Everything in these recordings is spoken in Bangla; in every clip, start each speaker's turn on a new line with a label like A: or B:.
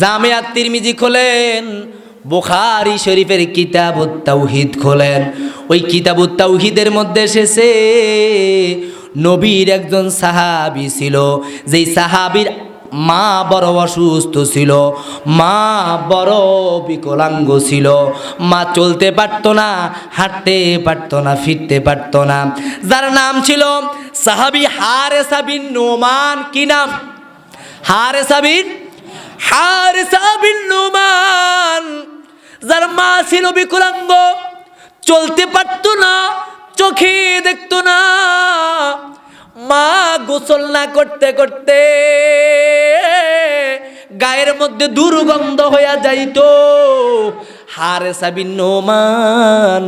A: জামিয়াত তিরমিজি খোলেন, বোখারি শরীফের কিতাব তাওহিদ খোলেন। ওই কিতাব তাওহিদের মধ্যে এসেছে, নবীর একজন সাহাবি ছিল, যেই সাহাবির মা বড় অসুস্থ ছিল, মা বড় বিকলাঙ্গ ছিল। মা চলতে পারতো না, হাঁটতে পারতো না, ফিরতে পারতো না। যার নাম ছিল সাহাবি হারে সাবিন নোমান, কি নাম? হারে সাবিন হারে সাবিন যার মা ছিল বিকলাঙ্গ, চলতে পারতো না, চোখে দেখতো না। মা গোসল না করতে করতে গায়ের মধ্যে দুর্গন্ধ হইয়া যাইতো। হারে সাবিন নোমান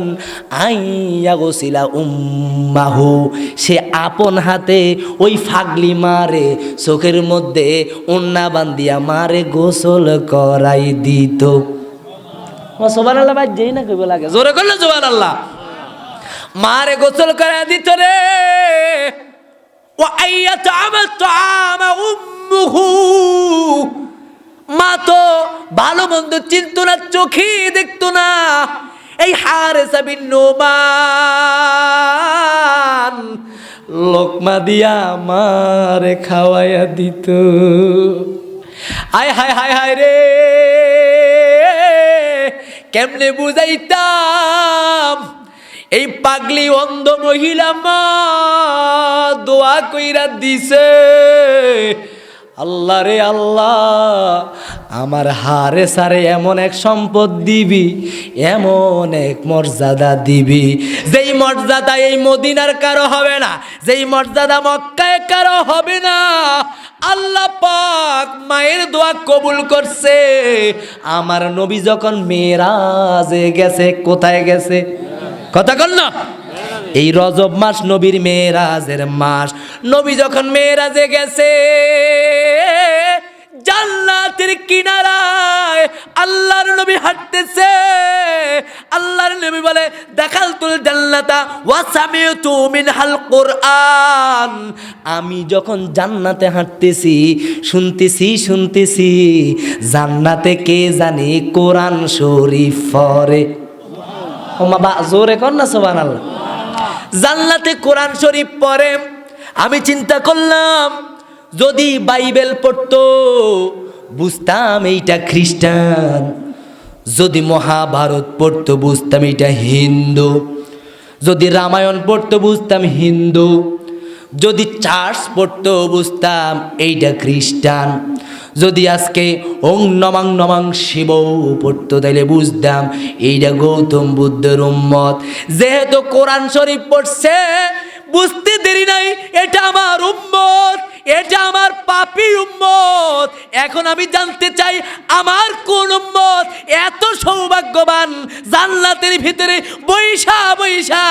A: আইয়া গোসিলা উম্মাহু। সে আপন হাতে ওই ফাগলি মারে চোখের মধ্যে উন্না বান্দিয়া মারে গোসল করাই দিত। সোবান আল্লাহ ভাই যেই না কইব লাগে। জোরে করলে সোবান আল্লাহ মারে গোসল করাই দিত রে। ও আইয়া তো আমার তো আমা উম্মুহু। মা তো ভালো মন্দ চিনত না, চোখে দেখতো না। এই হারে সাবিন লোকমা দিয়া আমারে খাওয়াইয়া দিত। হায় হায় হায় হায় রে, কেমনে বুঝাইতাম? এই পাগলি অন্ধ মহিলা মা দোয়া কইরা দিছে। আল্লাহ রে আল্লাহ, আমার হারে সারে এমন এক সম্পদ দিবি, এমন এক মর্যাদা দিবি। যেই মর্যাদা এই মদিনার কারও হবে না, যেই মর্যাদা মক্কায় কারও হবে না। আল্লাহ পাক মায়ের দোয়া কবুল করছে। আমার নবী যখন মেয়েরাজে গেছে, কোথায় গেছে? কথা কর না। এই রজব মাস নবীর মেয়েরাজের মাস। নবী যখন মেয়েরাজে গেছে, জান্নাতের কিনারায় আল্লাহর নবী হাঁটতেছে। আল্লাহর নবী বলে দেখাল তুল জান্নাতা ওয়াসামিউতু মিনহাল কোরআন। আমি যখন জান্নাতে হাঁটতেছি, শুনতেছি শুনতেছি, জান্নাতে কে জানি কোরআন শরীফ পড়ে। ও মা বা, জোরে কর না সোবান আল্লাহ জান্নাতে কোরআন শরীফ পড়ে, আমি চিন্তা করলাম, যদি বাইবেল পড়তো, বুঝতাম এইটা খ্রিস্টান। যদি মহাভারত পড়তো, বুঝতাম এইটা হিন্দু। যদি রামায়ণ পড়তো, বুঝতাম হিন্দু। যদি চার্চ পড়তো, বুঝতাম এইটা খ্রিস্টান। যদি আজকে ওং নমাং নমাং শিব পড়তো, তাইলে বুঝতাম এইটা গৌতম বুদ্ধের উম্মত। যেহেতু কোরআন শরীফ পড়ছে, বুঝতে দেরি নাই, এটা আমার উম্মত, এটা আমার পাপি উম্মত। এখন আমি জানতে চাই, আমার কোন উম্মত এত সৌভাগ্যবান, জান্নাতের ভিতরে বৈশা বৈশা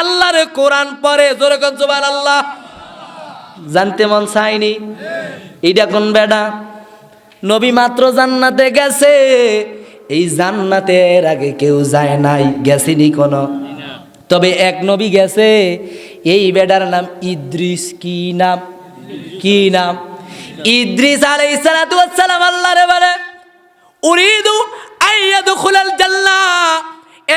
A: আল্লাহর কোরআন পড়ে? জোরে জোবান আল্লাহ জানতে মন চাইনি এটা কোন বেডা? নবী মাত্র জান্নাতে গেছে। এই জান্নাতের আগে কেউ যায় নাই, গেছিনি কোনো। তবে এক নবী গেছে, এই বেডার নাম ইদ্রিস, কি নাম? কি নাম? ইদ্রিস আলাইহিস সালাতু ওয়াস সালাম আল্লাহ রে বলে, উরিদু আইয়াদখুলাল জান্নাহ।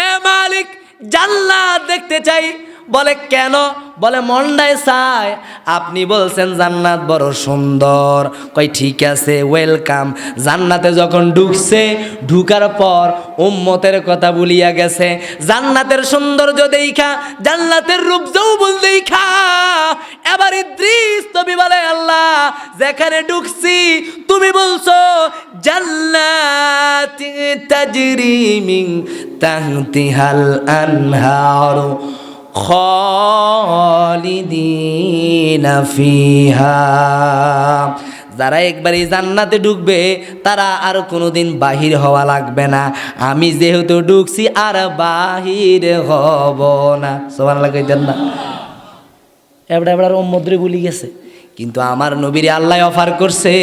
A: এ মালিক, জান্নাত দেখতে চাই। বলে, কেন? বলে, মন্ডায় চায় আপনি বলছেন জান্নাত বড় সুন্দর। কই, ঠিক আছে ওয়েলকাম জান্নাতে যখন ঢুকছে, ঢুকার পর উম্মতের কথা বলিয়া গেছে। জান্নাতের সৌন্দর্য দেখা, জান্নাতের রূপ যৌবন দেখা। এবার ইদ্রিস তুমি বলে, আল্লাহ, যেখানে ঢুকছি, তুমি বলছো, জান্নাত তাজরি মিন তাহতিহাল আনহারু। খালিদিনা যারা একবার এই জান্নাতে ঢুকবে, তারা আর কোনোদিন বাহির হওয়া লাগবে না। আমি যেহেতু ঢুকছি, আর বাহির হব না। সবার লাগাইতেন না। এবার এবার মদ্রে বলি গেছে। কিন্তু আমার নবীরে আল্লাহ অফার করছে,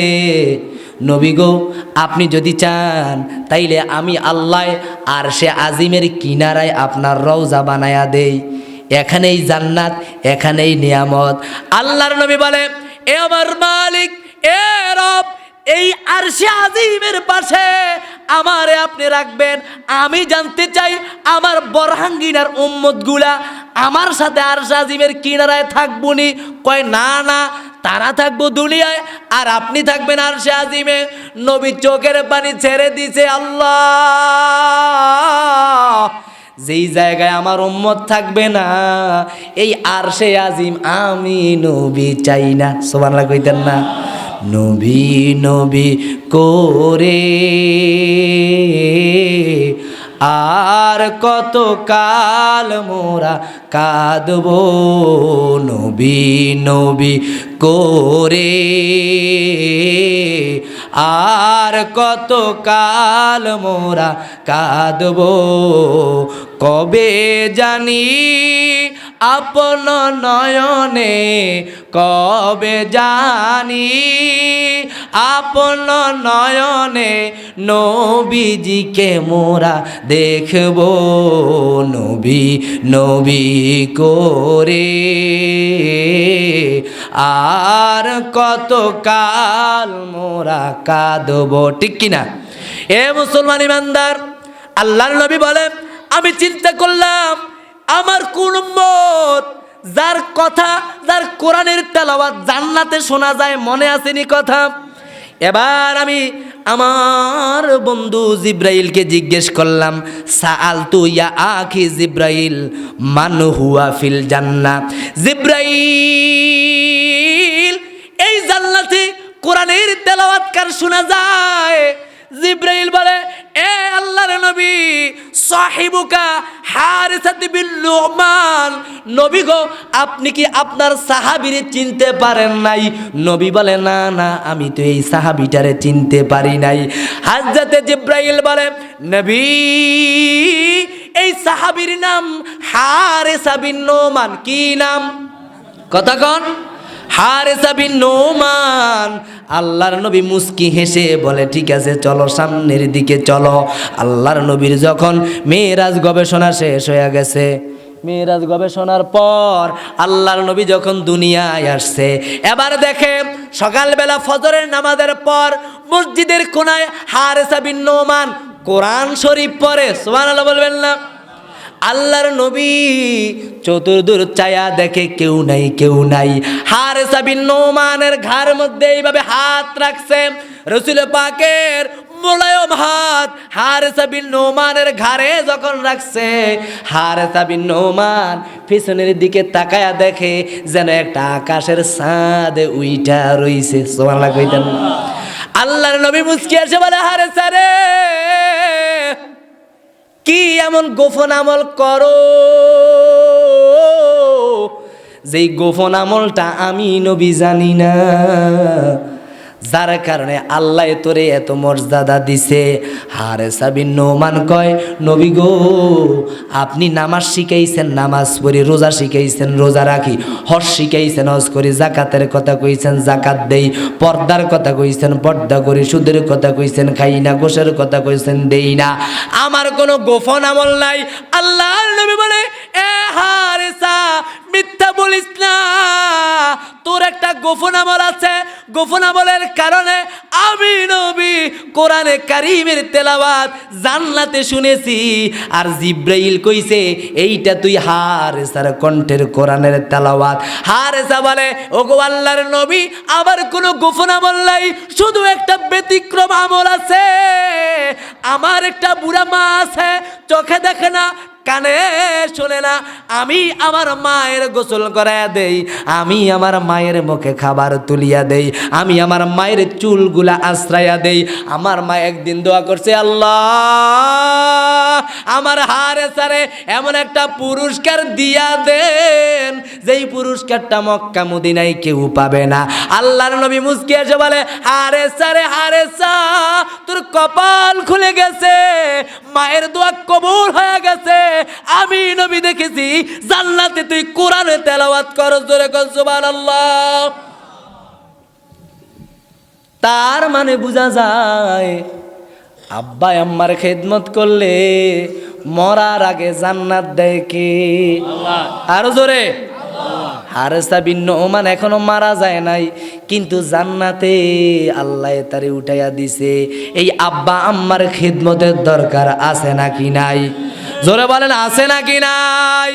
A: নবী গো, আপনি যদি চান, তাইলে আমি আল্লাহ আর সে আজিমের কিনারায় আপনার রওজা বানায়া দেই। এখানেই জান্নাত, এখানেই নিয়ামত। আল্লাহর নবী বলে, এ আমার মালিক, এ রব, এই আরশে আজিমের পাশে আমারে আপনি রাখবেন। আমি জানতে চাই আমার বরহাঙ্গিনার উম্মতগুলা আমার সাথে আরশে আজিমের কিনারায় থাকবনি কয়, না না, তারা থাকব দুনিয়ায় আর আপনি থাকবেন আরশে আজিমে। নবী চোখের পানি ছেড়ে দিছে, আল্লাহ যেই জায়গায় আমার উম্মত থাকবে না, এই আর সে আজিম আমি নবী চাই না। সোমানলা কইতেন না, নবী নবী করে আর কত কাল মোরা কাঁদব, নবী নবী করে। আর কত কাল মোরা কাঁদব? কবে জানি আপন নয়নে কবে জানি? আপন নয়নে নবীজিকে মোরা দেখব, নবী নবী করে। আর কত কাল মোরা কাঁদব, ঠিক কিনা? এ মুসলমান ইমানদার, আল্লাহর নবী বলে, আমি চিন্তা করলাম আমার কোন যার কথা, যার কোরআনের তেলাওয়াত জান্নাতে শোনা যায়, মনে আসেনি কথা? এবার আমি আমার বন্ধু জিব্রাইলকে জিজ্ঞেস করলাম, সাআল তু আখি জিব্রাইল, মান হুয়া ফিল জান্না জিব্রাইল, এই জান্নাতে কোরআনের তেলাওয়াত কার শোনা যায়? জিব্রাইল বলে, এ আল্লাহর নবী নবী গো, আপনি কি আপনার সাহাবীরে চিনতে পারেন নাই? নবী বলে, না না, আমি তো এই সাহাবীটারে চিনতে পারি নাই। হাজরাতে জিব্রাইল বলে, নবী, এই সাহাবীর নাম হারিসা বিন নোমান। কি নাম? কথা কন। হারেসা বিন নোমান। আল্লাহর নবী মুস্কি হেসে বলে, ঠিক আছে, চলো, সামনের দিকে চলো। আল্লাহর নবীর যখন মেয়েরাজ গবেষণা শেষ হয়ে গেছে, মেয়েরাজ গবেষণার পর আল্লাহর নবী যখন দুনিয়ায় আসছে, এবার দেখে সকালবেলা ফজরের নামাজের পর মসজিদের কোনায় হারেসা বিন নোমান কোরআন শরীফ পড়ে। সুবহানাল্লাহ বলবেন না। আল্লাহর নবী চতুর্দূর ছায়া দেখে কেউ নাই কেউ নাই। হার সাবিন নোমানের ঘাড় মধ্যে এইভাবে হাত রাখছে। রসুল পাকের মোলায়ম হাত হার সাবিন নোমানের ঘাড়ে যখন রাখছে, হার সাবিন নোমান পিছনের দিকে তাকায়া দেখে যেন একটা আকাশের সাদ উইটা রইছে। সোমালা কইতেন। আল্লাহর নবী মুসকি এসে বলে, হারে সারে! কি এমন গোপন আমল করো? যেই গোপন আমলটা আমি নবী জানি না। যার কারণে আল্লাহ তোরে এত মর্যাদা দিছে। হারে সাবিন নোমান কয়, নবী গো, আপনি নামাজ শিখাইছেন, নামাজ পড়ি রোজা শিখাইছেন, রোজা রাখি। হজ শিখাইছেন, হজ করি জাকাতের কথা কইছেন, জাকাত দেই। পর্দার কথা কইছেন, পর্দা করি সুদের কথা কইছেন, খাই না, গোসের কথা কইছেন, দেই না। আমার কোনো গোপন আমল নাই। আল্লাহ নবী বলে, এ হারেসা মিথ্যা বলিস না। তোর একটা গোপন আমল আছে। গোপন আমলের কারণে আমি নবী কোরআনে কারিমের তেলাওয়াত জান্নাতে শুনেছি। আর জিব্রাইল কইছে, এইটা তুই হারেসার কণ্ঠের কোরআনের তেলাওয়াত। হারেসা বলে, ওগো আল্লাহর নবী আবার কোনো গোপন আমল নাই। শুধু একটা ব্যতিক্রম আমল আছে। আমার একটা বুড়া মা আছে, চোখে দেখে না কানে শোনে না, আমি আমার মায়ের গোসল করাইয়া দেই, আমি আমার মায়ের মুখে খাবার তুলিয়া দেই, আমি আমার মায়ের চুলগুলা আশ্রাইয়া দেই। আমার মা একদিন দোয়া করছে, আল্লাহ, আমার হারে সারে এমন একটা পুরস্কার দিয়া দেন, যেই পুরস্কারটা মক্কা মদিনায় কেউ পাবে না। আল্লাহর নবী মুসকি বলে হারে সারে হারে সা, তোর কপাল খুলে গেছে। মায়ের দোয়া কবুল হয়ে গেছে। আমি নবী দেখেছি জান্নাতে তুই কোরআনে তেলাওয়াত করো জোরে কর সুবহানাল্লাহ। তার মানে বোঝা যায় আব্বা আম্মার খেদমত করলে মরার আগে জান্নাত দেয় কে? আরও জোরে।
B: হারেসা বিন ওমান এখনও মারা যায় নাই, কিন্তু জান্নাতে আল্লাহ তারে উঠাইয়া দিছে, এই আব্বা আম্মার খিদমতের দরকার আছে নাকি নাই?
A: জোরে বলেন, আছে নাকি নাই?